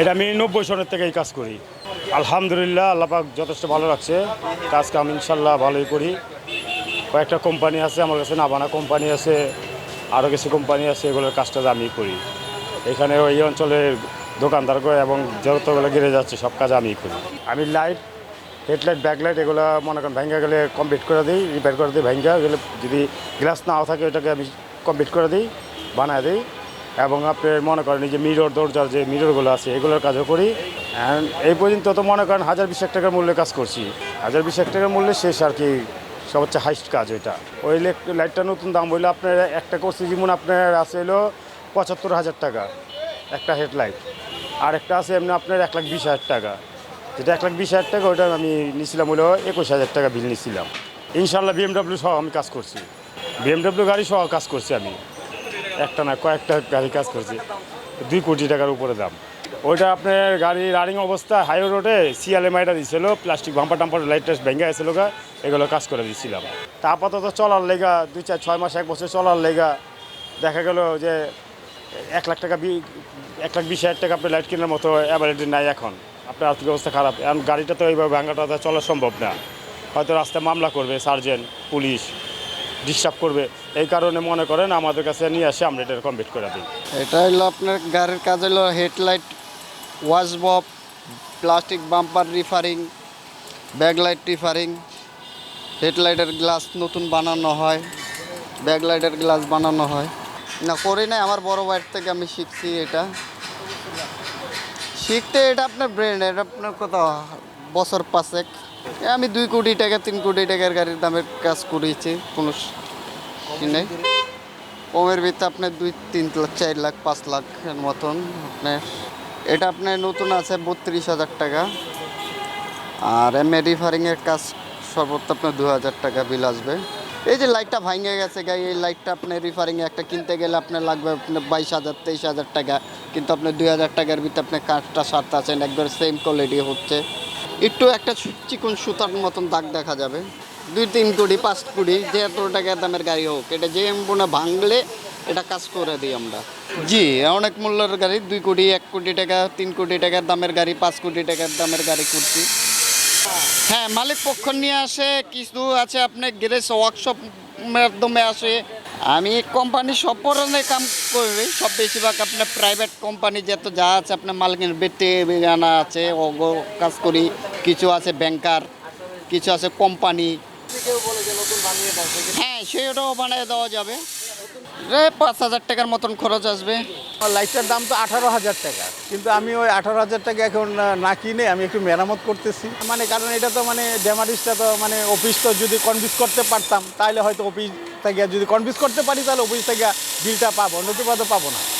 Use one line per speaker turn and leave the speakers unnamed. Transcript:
এটা আমি নব্বই সনের থেকে এই কাজ করি। আলহামদুলিল্লাহ আল্লাপাক যথেষ্ট ভালো লাগছে কাজ কাম ইনশাল্লাহ ভালোই করি। কয়েকটা কোম্পানি আছে, আমার কাছে নাবানা কোম্পানি আছে আরও কিছু কোম্পানি আছে, এগুলোর কাজটা আমি করি। এখানে এই অঞ্চলের দোকানদার করে এবং যতগুলো গিরে যাচ্ছে, সব কাজ আমি করি। আমি লাইট হেডলাইট ব্যাকলাইট এগুলো মনে করেন ভেঙ্গা গেলে কমপ্লিট করে দিই রিপেয়ার করে দিই, ভেঙ্গা গেলে যদি গ্লাস নাও থাকে ওটাকে আমি কমপ্লিট করে দিই, বানায় দিই। এবং আপনার মনে করেন যে মিরর দরজার যে মিররগুলো আছে, এগুলোর কাজও করি। অ্যান্ড এই পর্যন্ত তো মনে করেন হাজার বিশ টাকার মূল্যে কাজ করছি। হাজার বিশ টাকার মূল্যে শেষ আর কি সবচেয়ে হাইস্ট কাজ ওইটা। ওই লাইটটা নতুন দাম বললে আপনার একটা করছি যেমন আপনার আছে হলো পঁচাত্তর হাজার টাকা, একটা হেডলাইট আর একটা আছে এমনি আপনার এক লাখ বিশ হাজার টাকা। যেটা এক লাখ বিশ হাজার টাকা ওটা আমি নিছিলাম হলো একুশ হাজার টাকা বিল নিছিলাম। ইনশাল্লাহ বিএমডাব্লিউ সহ আমি কাজ করছি। বিএমডাব্লিউ গাড়ি সহ কাজ করছি আমি। একটা না, কয়েকটা গাড়ি কাজ করছি। দুই কোটি টাকার উপরে দাম। ওইটা আপনার গাড়ি রানিং অবস্থা, হাইওয়ে রোডে সিএলএম আইটা দিছিল, প্লাস্টিক বাম্পার টাম্পার, লাইট টাইট ভেঙে গেছিল এগুলো কাজ করে দিয়েছিলাম তা আপাতত চলার লেগা, দুই চার ছয় মাস, এক বছর চলার লেগা, দেখা গেল যে এক লাখ টাকা বি- এক লাখ বিশ হাজার টাকা আপনার লাইট কেনার মতো অ্যাভেলেবল নাই এখন। আপনার আর্থিক অবস্থা খারাপ। এখন গাড়িটা তো এইভাবে ভাঙাটা চলা সম্ভব না। হয়তো রাস্তায় মামলা করবে, সার্জেন্ট, পুলিশ ডিস্টার্ব করবে, এই কারণে মনে করেন আমাদের কাছে নিয়ে আসে, আমরা এটা কমপ্লিট করে দিই।
এটা হলো আপনার গাড়ির কাজ হলো হেডলাইট ওয়াশবপ প্লাস্টিক বাম্পার রিফারিং ব্যাকলাইট রিফারিং হেডলাইটের গ্লাস নতুন বানানো হয় ব্যাকলাইটের গ্লাস বানানো হয়। না, করি নাই, আমার বড় ভাইয়ের থেকে আমি শিখছি এটা। শিখতে এটা আপনার ব্রেন এটা আপনার কত বছর পাঁচেক। আমি দুই কোটি টাকা, তিন কোটি টাকার গাড়ির দামের কাজ করেছি, কোনো নেই। কমের ভিতরে আপনার দুই, তিন লাখ, চার লাখ, পাঁচ লাখের মতন আপনার। এটা আপনার নতুন আছে বত্রিশ হাজার টাকা। আর এম এ রিফারিংয়ের কাজ সর্বোচ্চ আপনার দু হাজার টাকা বিল আসবে। এই যে লাইটটা ভাঙে গেছে গাই, এই লাইটটা আপনার রিফারিংয়ে একটা কিনতে গেলে আপনার লাগবে আপনার বাইশ হাজার, তেইশ হাজার টাকা। কিন্তু আপনার দুই হাজার টাকার ভিতরে আপনি কাঠটা সারতে আছেন একবার সেম কোয়ালিটি হচ্ছে। একটু একটা চিকন সুতার মতন দাগ দেখা যাবে। দুই তিন কোটি পাঁচ কোটি যে এত টাকা দামের গাড়ি হোক, এটা যে এমবনে ভাঙলে এটা কাজ করে দিই আমরা। জি, অনেক মূল্যের গাড়ি, দুই কোটি, এক কোটি টাকা, তিন কোটি টাকার দামের গাড়ি, পাঁচ কোটি টাকার দামের গাড়ি করছি হ্যাঁ মালিক পক্ষ নিয়ে আসে, কিছু আছে আপনার গ্যারেজ ওয়ার্কশপ মাধ্যমে আসে আমি কোম্পানি সব ধরনের কাম করি, সব বেশিরভাগ আপনার প্রাইভেট কোম্পানি যত যা আছে, আপনার মালিকের বেটে আনা আছে, ওগো কাজ করি, কিছু আছে ব্যাংকার কিছু আছে কোম্পানি হ্যাঁ সেটাও বানিয়ে দেওয়া যাবে। পাঁচ হাজার টাকার মতন খরচ আসবে।
লাইটটার দাম তো আঠারো হাজার টাকা, কিন্তু আমি ওই আঠারো হাজার টাকা এখন না কিনে আমি একটু মেরামত করতেছি। মানে কারণ এটা তো মানে ড্যামারিজটা তো মানে অফিস তো যদি কনভিন্স করতে পারতাম, তাহলে হয়তো অফিস থেকে যদি কনভিন্স করতে পারি তাহলে অফিস থেকে বিলটা পাবো নতুবা তো পাবো না।